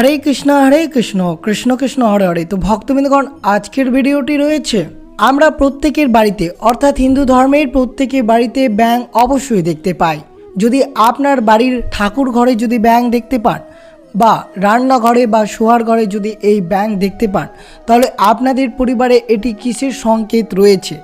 হরে কৃষ্ণ হরে কৃষ্ণ কৃষ্ণ কৃষ্ণ, হরে হরে। তো ভক্তবৃন্দগণ, আজকের ভিডিওটি রয়েছে। আমরা প্রত্যেকের বাড়িতে, অর্থাৎ হিন্দু ধর্মের প্রত্যেকের বাড়িতে ব্যাং অবশ্যই দেখতে পাই। যদি আপনার বাড়ির ঠাকুর ঘরে যদি ব্যাং দেখতে পান, বা রান্নাঘরে বা শোয়ার ঘরে যদি এই ব্যাং দেখতে পান, তাহলে আপনাদের পরিবারে এটি কিসের সংকেত রয়েছে?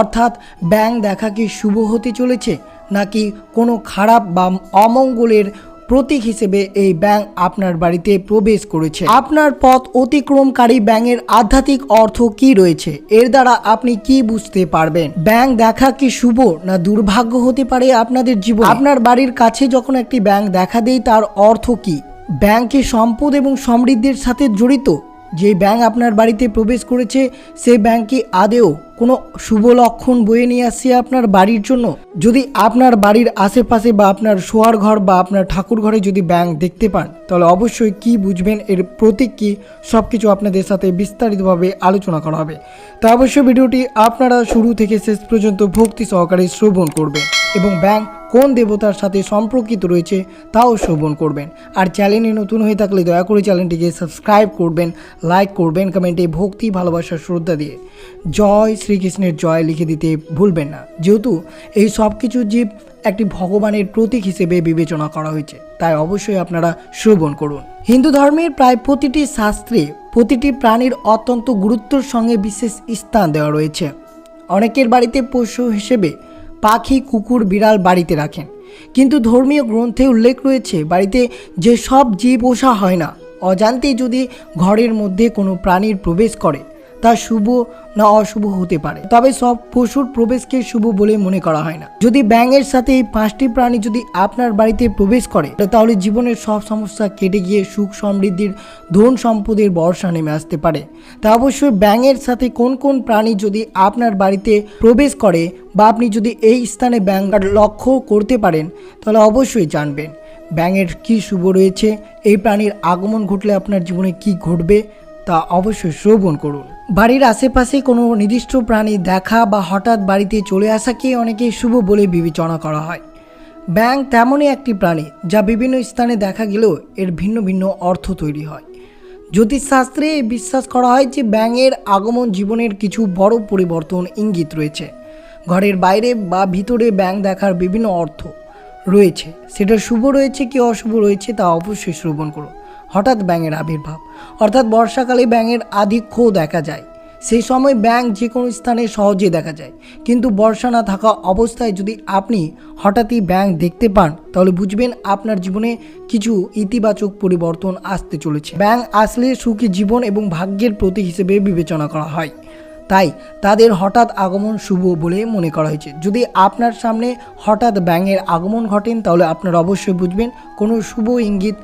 অর্থাৎ ব্যাং দেখা কি শুভ হতে চলেছে, নাকি কোনো খারাপ বা অমঙ্গলের প্রতীক হিসেবে এই ব্যাং আপনার বাড়িতে প্রবেশ করেছে। আপনার পথ অতিক্রমকারী ব্যাঙের আধ্যাত্মিক অর্থ কি রয়েছে? এর দ্বারা আপনি কি বুঝতে পারবেন? ব্যাং দেখা কি শুভ না দুর্ভাগ্য হতে পারে আপনাদের জীবন? আপনার বাড়ির কাছে যখন একটি ব্যাং দেখা দেয়, তার অর্থ কি? ব্যাংকে সম্পদ এবং সমৃদ্ধির সাথে জড়িত? যে ব্যাংক আপনার বাড়িতে প্রবেশ করেছে সেই ব্যাংকে আদেও কোনো শুভ লক্ষণ বয়ে নিয়ে আসছে আপনার বাড়ির জন্য। যদি আপনার বাড়ির আশেপাশে বা আপনার শোয়ার ঘর বা আপনার ঠাকুর ঘরে যদি ব্যাংক দেখতে পান, তাহলে অবশ্যই কি বুঝবেন এর প্রতীক কী সব কিছু আপনাদের সাথে বিস্তারিতভাবে আলোচনা করা হবে। তা অবশ্যই ভিডিওটি আপনারা শুরু থেকে শেষ পর্যন্ত ভক্তি সহকারে শ্রবণ করবেন। এবং ব্যাংক কোন দেবতার সাথে সম্পর্কিত রয়েছে তাও শ্রবণ করবেন। আর চ্যানেলে নতুন হয়ে থাকলে দয়া করে চ্যানেলটিকে সাবস্ক্রাইব করবেন লাইক করবেন কমেন্টে ভক্তি, ভালোবাসা, শ্রদ্ধা দিয়ে। জয় শ্রীকৃষ্ণের জয় লিখে দিতে ভুলবেন না। যেহেতু এই সব কিছু জীব একটি ভগবানের প্রতীক হিসেবে বিবেচনা করা হয়েছে, তাই অবশ্যই আপনারা শ্রবণ করুন। হিন্দু ধর্মের প্রায় প্রতিটি শাস্ত্রে প্রতিটি প্রাণীর অত্যন্ত গুরুত্বর সঙ্গে বিশেষ স্থান দেওয়া রয়েছে। অনেকের বাড়িতে পশু হিসেবে পাখি, কুকুর, বিড়াল বাড়িতে রাখেন। কিন্তু ধর্মীয় গ্রন্থে উল্লেখ রয়েছে, বাড়িতে যে সব জীব পোষা হয় না, অজান্তেই যদি ঘরের মধ্যে কোনো প্রাণীর প্রবেশ করে, তা শুভ না অশুভ হতে পারে। তবে সব পশুর প্রবেশকে শুভ বলে মনে করা হয় না। যদি ব্যাঙের সাথে এই পাঁচটি প্রাণী যদি আপনার বাড়িতে প্রবেশ করে, তাহলে জীবনের সব সমস্যা কেটে গিয়ে সুখ সমৃদ্ধির, ধন সম্পদের বর্ষা নেমে আসতে পারে। তা অবশ্যই ব্যাঙের সাথে কোন কোন প্রাণী যদি আপনার বাড়িতে প্রবেশ করে বা আপনি যদি এই স্থানে ব্যাঙ লক্ষ্য করতে পারেন, তাহলে অবশ্যই জানবেন ব্যাঙের কি শুভ রয়েছে, এই প্রাণীর আগমন ঘটলে আপনার জীবনে কি ঘটবে তা অবশ্যই শ্রবণ করুন। বাড়ির আশেপাশে কোনো নির্দিষ্ট প্রাণী দেখা বা হঠাৎ বাড়িতে চলে আসাকে অনেকে শুভ বলে বিবেচনা করা হয়। ব্যাং তেমনই একটি প্রাণী যা বিভিন্ন স্থানে দেখা গেলেও এর ভিন্ন ভিন্ন অর্থ তৈরি হয়। জ্যোতিষশাস্ত্রে বিশ্বাস করা হয় যে ব্যাঙের আগমন জীবনের কিছু বড় পরিবর্তন ইঙ্গিত রয়েছে। ঘরের বাইরে বা ভিতরে ব্যাং দেখার বিভিন্ন অর্থ রয়েছে। সেটা শুভ রয়েছে কি অশুভ রয়েছে তা অবশ্যই শ্রবণ করুন। হঠাৎ ব্যাঙের আবির্ভাব। অর্থাৎ বর্ষাকালে ব্যাঙের আধিক্য দেখা যায়। সেই সময় ব্যাঙ যে কোনো স্থানে সহজে দেখা যায়। কিন্তু বর্ষা না থাকা অবস্থায় যদি আপনি হঠাৎই ব্যাঙ দেখতে পান, তাহলে বুঝবেন আপনার জীবনে কিছু ইতিবাচক পরিবর্তন আসতে চলেছে। ব্যাঙ আসলে সুখী জীবন এবং ভাগ্যের প্রতীক হিসেবে বিবেচনা করা হয়। তাই তাদের হঠাৎ আগমন শুভ বলে মনে করা হয়েছে। যদি আপনার সামনে হঠাৎ ব্যাঙের আগমন ঘটেন, তাহলে আপনারা অবশ্যই বুঝবেন কোনো শুভ ইঙ্গিত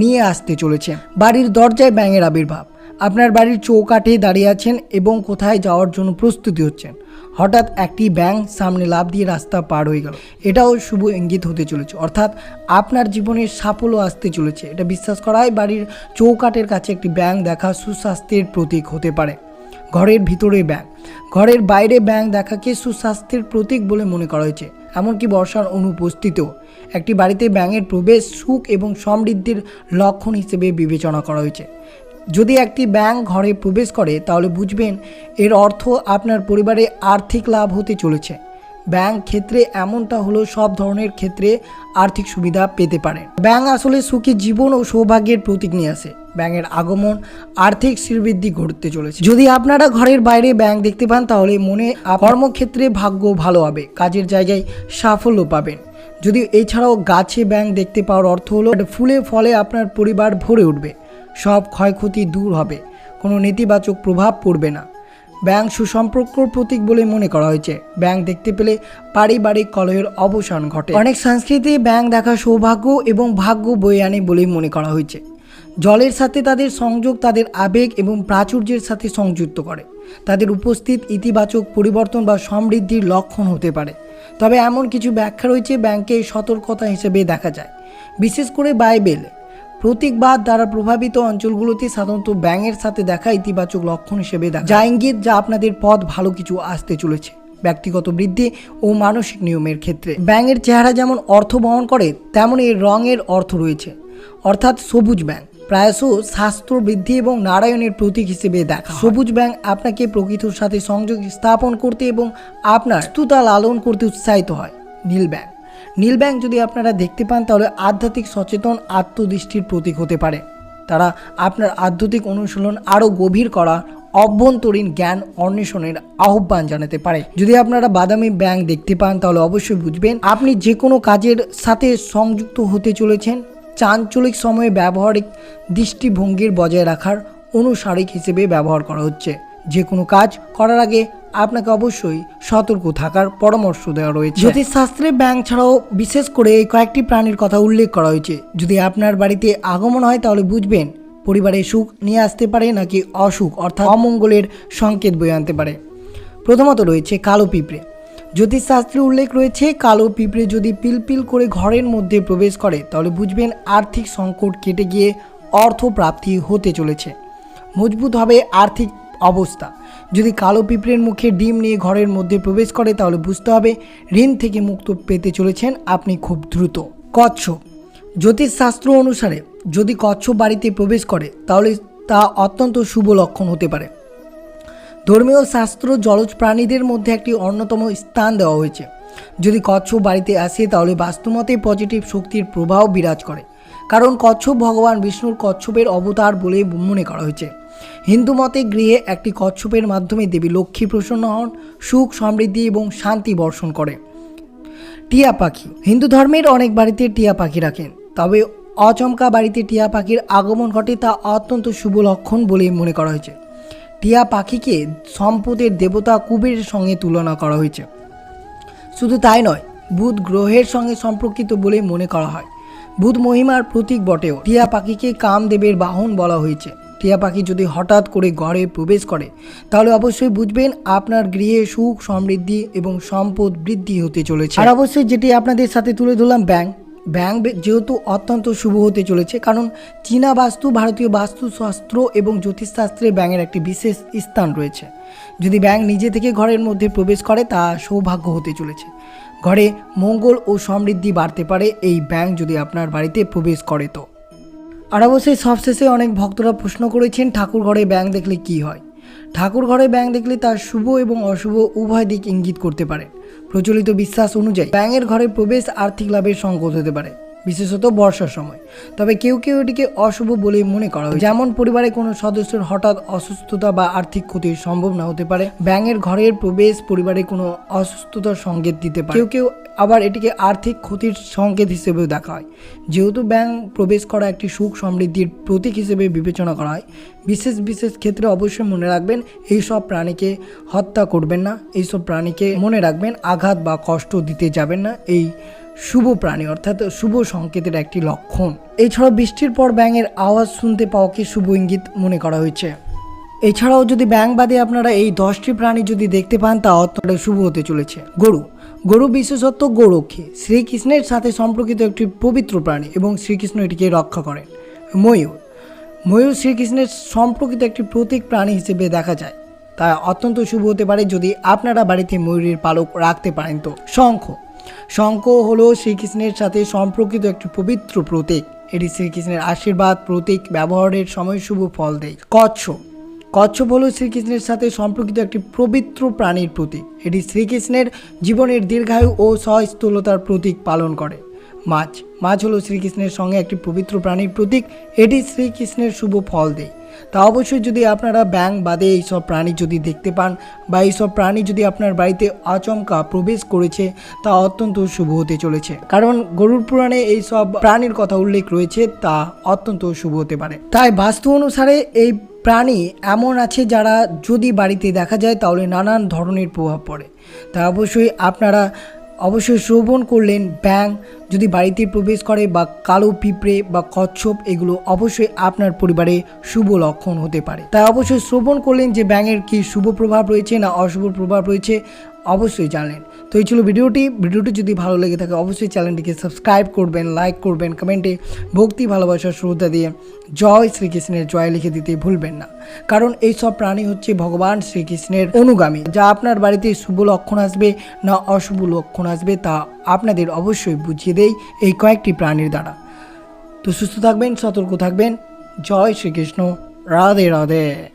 নিয়ে আসতে চলেছে বাড়ির দরজায় ব্যাঙের আবির্ভাব। আপনার বাড়ির চৌকাঠে দাঁড়িয়ে আছেন এবং কোথায় যাওয়ার জন্য প্রস্তুতি হচ্ছেন। হঠাৎ একটি ব্যাঙ সামনে লাভ দিয়ে রাস্তা পার হয়ে গেল। এটাও শুভ ইঙ্গিত হতে চলেছে। অর্থাৎ আপনার জীবনে সাফল্য আসতে চলেছে। এটা বিশ্বাস করা হয় বাড়ির চৌকাঠের কাছে একটি ব্যাঙ দেখা সুস্বাস্থ্যের প্রতীক হতে পারে। ঘরের ভিতরে ব্যাঙ। ঘরের বাইরে ব্যাঙ দেখাকে সুস্বাস্থ্যের প্রতীক বলে মনে করা হয়েছে। এমনকি বর্ষার অনুপস্থিতিও একটি বাড়িতে ব্যাঙের প্রবেশ, সুখ এবং সমৃদ্ধির লক্ষণ হিসেবে বিবেচনা করা হয়েছে। যদি একটি ব্যাঙ ঘরে প্রবেশ করে, তাহলে বুঝবেন এর অর্থ আপনার পরিবারে আর্থিক লাভ হতে চলেছে। ব্যাংক ক্ষেত্রে এমনটা হলো সব ধরনের ক্ষেত্রে আর্থিক সুবিধা পেতে পারেন ব্যাংক আসলে সুখী জীবন ও সৌভাগ্যের প্রতীক নিয়ে আসে। ব্যাঙের আগমন আর্থিক শ্রীবৃদ্ধি ঘটতে চলেছে। যদি আপনারা ঘরের বাইরে ব্যাংক দেখতে পান, তাহলে মনে কর্মক্ষেত্রে ভাগ্য ভালো হবে। কাজের জায়গায় সাফল্য পাবেন। যদি এছাড়াও গাছে ব্যাংক দেখতে পাওয়ার অর্থ হলো ফুলে ফলে আপনার পরিবার ভরে উঠবে। সব ক্ষয়ক্ষতি দূর হবে। কোনো নেতিবাচক প্রভাব পড়বে না। ব্যাংক সুসম্পর্কর প্রতীক বলে মনে করা হয়েছে। ব্যাংক দেখতে পেলে পারিবারিক কলহের অবসান ঘটে। অনেক সংস্কৃতি ব্যাংক দেখা সৌভাগ্য এবং ভাগ্য বয়ে আনে বলে মনে করা হয়েছে। জলের সাথে তাদের সংযোগ তাদের আবেগ এবং প্রাচুর্যের সাথে সংযুক্ত করে। তাদের উপস্থিত ইতিবাচক পরিবর্তন বা সমৃদ্ধির লক্ষণ হতে পারে। তবে এমন কিছু ব্যাখ্যা রয়েছে ব্যাংকে সতর্কতা হিসেবে দেখা যায়। বিশেষ করে বাইবেল। প্রতীকবাদ দ্বারা প্রভাবিত অঞ্চলগুলোতে সাধারণত ব্যাঙের সাথে দেখা ইতিবাচক লক্ষণ হিসেবে দেখা যা ইঙ্গিত যা আপনাদের পথ ভালো কিছু আসতে চলেছে, ব্যক্তিগত বৃদ্ধি ও মানসিক নিয়মের ক্ষেত্রে। ব্যাঙের চেহারা যেমন অর্থ বহন করে, তেমন এর রঙের অর্থ রয়েছে, অর্থাৎ সবুজ ব্যাঙ। প্রায়শ স্বাস্থ্য বৃদ্ধি এবং নারায়ণের প্রতীক হিসেবে দেখা সবুজ ব্যাং আপনাকে প্রকৃতির সাথে সংযোগ স্থাপন করতে এবং আপনার স্তুতা লালন করতে উৎসাহিত হয়। নীল ব্যাং নীল ব্যাং যদি আপনারা দেখতে পান, তাহলে আধ্যাত্মিক সচেতন আত্মদৃষ্টির প্রতীক হতে পারে। তারা আপনার আধ্যাত্মিক অনুশীলন আরও গভীর করা, অভ্যন্তরীণ জ্ঞান অন্বেষণের আহ্বান জানাতে পারে। যদি আপনারা বাদামি ব্যাং দেখতে পান, তাহলে অবশ্যই বুঝবেন, আপনি যে কোনো কাজের সাথে সংযুক্ত হতে চলেছেন। চাঞ্চলিক সময়ে ব্যবহারিক দৃষ্টিভঙ্গির বজায় রাখার অনুসারিক হিসেবে ব্যবহার করা হচ্ছে। যে কোনো কাজ করার আগে আপনাকে অবশ্যই সতর্ক থাকার পরামর্শ দেওয়া রয়েছে। জ্যোতিষশাস্ত্রে ব্যাংক ছাড়াও বিশেষ করে এই কয়েকটি প্রাণীর কথা উল্লেখ করা হয়েছে। যদি আপনার বাড়িতে আগমন হয় তাহলে বুঝবেন, পরিবারে সুখ নিয়ে আসতে পারে নাকি অসুখ, অর্থাৎ অমঙ্গলের সংকেত বয়ে আনতে পারে। প্রথমত রয়েছে কালো পিঁপড়ে। জ্যোতিষশাস্ত্রে উল্লেখ রয়েছে, কালো পিঁপড়ে যদি পিলপিল করে ঘরের মধ্যে প্রবেশ করে, তাহলে বুঝবেন আর্থিক সংকট কেটে গিয়ে অর্থ প্রাপ্তি হতে চলেছে। মজবুত হবে আর্থিক অবস্থা। যদি কালো পিঁপড়ের মুখে ডিম নিয়ে ঘরের মধ্যে প্রবেশ করে, তাহলে বুঝতে হবে ঋণ থেকে মুক্ত পেতে চলেছেন আপনি খুব দ্রুত। কচ্ছপ। জ্যোতিষশাস্ত্র অনুসারে যদি কচ্ছপ বাড়িতে প্রবেশ করে, তাহলে তা অত্যন্ত শুভ লক্ষণ হতে পারে। ধর্মীয় শাস্ত্র জলজ প্রাণীদের মধ্যে একটি অন্যতম স্থান দেওয়া হয়েছে। যদি কচ্ছপ বাড়িতে আসে, তাহলে বাস্তুমতে পজিটিভ শক্তির প্রভাব বিরাজ করে। কারণ কচ্ছপ ভগবান বিষ্ণুর কচ্ছপের অবতার বলে মনে করা হয়েছে। হিন্দু মতে গৃহে একটি কচ্ছপের মাধ্যমে দেবী লক্ষ্মী প্রসন্ন হন, সুখ, সমৃদ্ধি এবং শান্তি বর্ষণ করে। টিয়া পাখি। হিন্দু ধর্মের অনেক বাড়িতে টিয়া পাখি রাখেন। তবে অচমকা বাড়িতে টিয়া পাখির আগমন ঘটে তা অত্যন্ত শুভ লক্ষণ বলে মনে করা হয়েছে। টিয়া পাখিকে সম্পদের দেবতা কুবেরের সঙ্গে তুলনা করা হয়েছে। শুধু তাই নয়, বুধ গ্রহের সঙ্গে সম্পর্কিত বলে মনে করা হয়। বুধ মহিমার প্রতীক বটেও টিয়া পাখিকে কামদেবের বাহন বলা হয়েছে। টিয়া পাখি যদি হঠাৎ করে ঘরে প্রবেশ করে, তাহলে অবশ্যই বুঝবেন আপনার গৃহে সুখ সমৃদ্ধি এবং সম্পদ বৃদ্ধি হতে চলেছে। আর অবশ্যই যেটি আপনাদের সাথে তুলে ধরলাম, ব্যাংক ব্যাংক যেহেতু অত্যন্ত শুভ হতে চলেছে, কারণ চীনা বাস্তু, ভারতীয় বাস্তুশাস্ত্র এবং জ্যোতিষশাস্ত্রে ব্যাঙের একটি বিশেষ স্থান রয়েছে। যদি ব্যাংক নিজে থেকে ঘরের মধ্যে প্রবেশ করে, তা সৌভাগ্য হতে চলেছে। ঘরে মঙ্গল ও সমৃদ্ধি বাড়তে পারে এই ব্যাংক যদি আপনার বাড়িতে প্রবেশ করে তো। আর অবশ্যই সবশেষে অনেক ভক্তরা প্রশ্ন করেছেন, ঠাকুর ঘরে ব্যাং দেখলে কি হয়? ঠাকুর ঘরে ব্যাং দেখলে তার শুভ এবং অশুভ উভয় দিক ইঙ্গিত করতে পারে। প্রচলিত বিশ্বাস অনুযায়ী ব্যাঙের ঘরে প্রবেশ আর্থিক লাভের সংকট হতে পারে। বিশেষত বর্ষার সময়। তবে কেউ কেউ এটিকে অশুভ বলে মনে করা হয় যেমন পরিবারে কোনো সদস্যের হঠাৎ অসুস্থতা বা আর্থিক ক্ষতির সম্ভাবনা হতে পারে, ব্যাঙের ঘরের প্রবেশ পরিবারে কোনো অসুস্থতার সংকেত দিতে পারে। কেউ কেউ আবার এটিকে আর্থিক ক্ষতির সংকেত হিসেবেও দেখা হয়। যেহেতু ব্যাংক প্রবেশ করা একটি সুখ সমৃদ্ধির প্রতীক হিসেবে বিবেচনা করা হয়, বিশেষ বিশেষ ক্ষেত্রে অবশ্যই মনে রাখবেন এই সব প্রাণীকে হত্যা করবেন না, এইসব প্রাণীকে মনে রাখবেন, আঘাত বা কষ্ট দিতে যাবেন না, এই শুভ প্রাণী, অর্থাৎ শুভ সংকেতের একটি লক্ষণ। এছাড়াও বৃষ্টির পর ব্যাঙের আওয়াজ শুনতে পাওয়াকে শুভ ইঙ্গিত মনে করা হয়েছে? এছাড়াও যদি ব্যাঙ বাদে আপনারা এই দশটি প্রাণী যদি দেখতে পান, তা অত্যন্ত শুভ হতে চলেছে। গরু। গরু বিশেষত্ব গোরক্ষী। শ্রীকৃষ্ণের সাথে সম্পর্কিত একটি পবিত্র প্রাণী এবং শ্রীকৃষ্ণ এটিকে রক্ষা করেন। ময়ূর। ময়ূর শ্রীকৃষ্ণের সম্পর্কিত একটি প্রতীক প্রাণী হিসেবে দেখা যায়। তা অত্যন্ত শুভ হতে পারে যদি আপনারা বাড়িতে ময়ূরের পালক রাখতে পারেন তো। শঙ্খ। শঙ্খ হলো শ্রীকৃষ্ণের সাথে সম্পর্কিত একটি পবিত্র প্রতীক। এটি শ্রীকৃষ্ণের আশীর্বাদ, প্রতীক, ব্যবহারের সময় শুভ ফল দেয়। কচ্ছপ। কচ্ছপ হল শ্রীকৃষ্ণের সাথে সম্পর্কিত একটি পবিত্র প্রাণীর প্রতীক। এটি শ্রীকৃষ্ণের জীবনের দীর্ঘায়ু ও সহস্থলতার প্রতীক পালন করে। মাছ। মাছ হলো শ্রীকৃষ্ণের সঙ্গে একটি পবিত্র প্রাণীর প্রতীক। এটি শ্রীকৃষ্ণের শুভ ফল দেয়। তা অবশ্যই যদি আপনারা ব্যাং বাদে এইসব প্রাণী যদি দেখতে পান বা এইসব প্রাণী যদি আপনার বাড়িতে আচমকা প্রবেশ করেছে, তা অত্যন্ত শুভ হতে চলেছে। কারণ গরুর পুরাণে এই সব প্রাণীর কথা উল্লেখ রয়েছে, তা অত্যন্ত শুভ হতে পারে। তাই বাস্তু অনুসারে এই প্রাণী এমন আছে যারা যদি বাড়িতে দেখা যায়, তাহলে নানান ধরনের প্রভাব পড়ে। তা অবশ্যই আপনারা অবশ্যই শ্রবণ করলেন ব্যাং যদি বাড়িতে প্রবেশ করে বা কালো পিঁপড়ে বা কচ্ছপ, এগুলো অবশ্যই আপনার পরিবারে শুভ লক্ষণ হতে পারে। তাই অবশ্যই শ্রবণ করলেন যে ব্যাঙের কি শুভ প্রভাব রয়েছে না অশুভ প্রভাব রয়েছে, অবশ্যই জানলেন। তো এই ছিল ভিডিওটি। ভিডিওটি যদি ভালো লেগে থাকে, অবশ্যই চ্যানেলটিকে সাবস্ক্রাইব করবেন, লাইক করবেন, কমেন্টে ভক্তি, ভালোবাসার শ্রদ্ধা দিয়ে জয় শ্রীকৃষ্ণের জয় লিখে দিতে ভুলবেন না। কারণ এই সব প্রাণী হচ্ছে ভগবান শ্রীকৃষ্ণের অনুগামী। যা আপনার বাড়িতে শুভ লক্ষণ আসবে না অশুভ লক্ষণ আসবে, তা আপনাদের অবশ্যই বুঝিয়ে দেয় এই কয়েকটি প্রাণীর দ্বারা। তো সুস্থ থাকবেন, সতর্ক থাকবেন। জয় শ্রীকৃষ্ণ। রাধে রাধে।